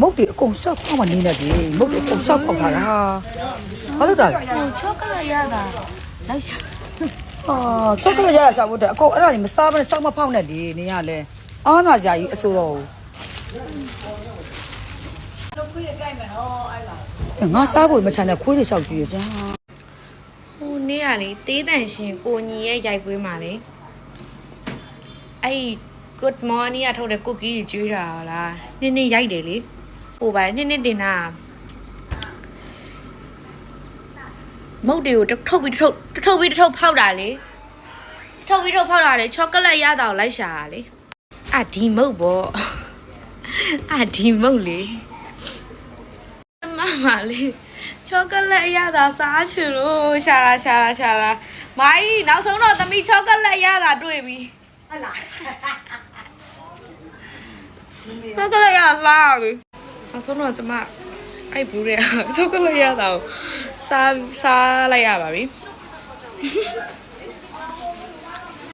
မုတ်တွေအကုန်ရှောက်ဖောက်မနေနဲ့ဒီမုတ်တွေအကုန်ရှောက်ဖောက်ထားတာဘာလို့တာလဲဟိုချောကလက်ရတာလိုက်ရှာဟာချောကလက်ရရစားဖို့တဲ့အကုန်အဲ့ဒါကြီးမစားဘဲရှောက်မဖောက်နဲ့ဒီနေရလဲအားနာကြကြီးအစိုးတော့ငါစားဖို့မချမ်းတဲ့ခွေးတွေရှောက်ကြည့်ရကြဟိုနေ့ကလေတေးတန်ရှင်ကိုညီရဲ့ရိုက်ကွေးမှာလေအဲ့ good morning ကထုတ်တဲ့ cookie ကြီးကျွေးတာဟလားနင်းနင်းရိုက်တယ်လေ ဟိုပါနင်းနင်းတင်တာမုတ်တွေကိုတစ်ထုတ်ပြီးတစ်ထုတ်တစ်ထုတ်ပြီးတစ်ထုတ်ဖောက်တာလေထုတ်ပြီးထုတ်ဖောက်တာလေချောကလက်ရတာကိုလိုက်ရှာတာလေအာဒီမုတ်ပေါ့အာဒီမုတ်လေမမလေးချောကလက်ရတာစားချင်လို့ရှာလာရှာလာရှာလာမိုင်းနောက်ဆုံးတော့သမီးချောကလက်ရတာတွေ့ပြီဟလာချောကလက်ရလာပြီ နောက်ဆုံးတော့ကျမအဲ့ဘူးတွေကချိုကလက်ရတာကိုစားစားလိုက်ရပါပြီ